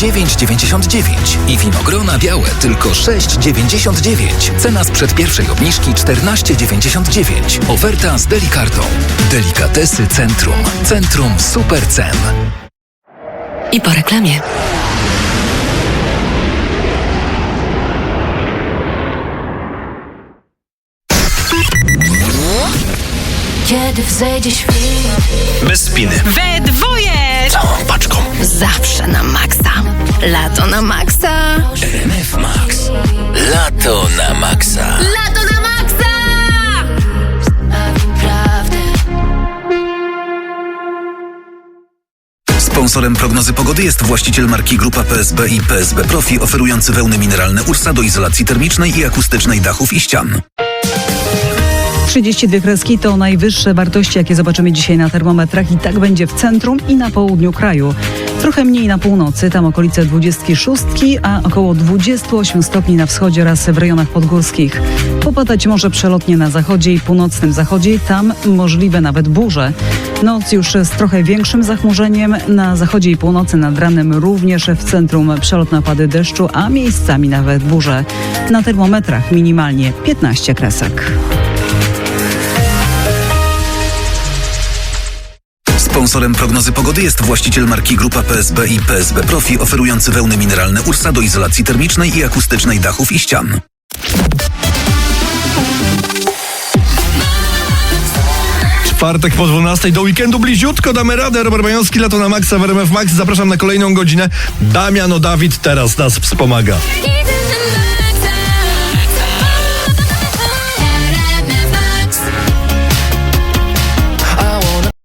9,99 i winogrona białe tylko 6,99. Cena sprzed pierwszej obniżki 14,99. Oferta z Delikartą. Delikatesy Centrum. Centrum super cen. I po reklamie. Kiedy wzejdzie świt Bez spiny. We dwoje! Całą paczką. Zawsze na maksa. Lato na maksa. RMF Max. Lato na maksa. Lato na maksa! Sponsorem prognozy pogody jest właściciel marki Grupa PSB i PSB Profi oferujący wełny mineralne Ursa do izolacji termicznej i akustycznej dachów i ścian. 32 kreski to najwyższe wartości, jakie zobaczymy dzisiaj na termometrach i tak będzie w centrum i na południu kraju. Trochę mniej na północy, tam okolice 26, a około 28 stopni na wschodzie oraz w rejonach podgórskich. Popadać może przelotnie na zachodzie i północnym zachodzie, tam możliwe nawet burze. Noc już z trochę większym zachmurzeniem, na zachodzie i północy nad ranem również w centrum przelotne opady deszczu, a miejscami nawet burze. Na termometrach minimalnie 15 kresek. Sponsorem prognozy pogody jest właściciel marki Grupa PSB i PSB Profi oferujący wełny mineralne Ursa do izolacji termicznej i akustycznej dachów i ścian. Czwartek po 12 do weekendu bliziutko damy radę. Robert Majowski, lato na maksa w RMF Max. Zapraszam na kolejną godzinę. Damiano Dawid teraz nas wspomaga.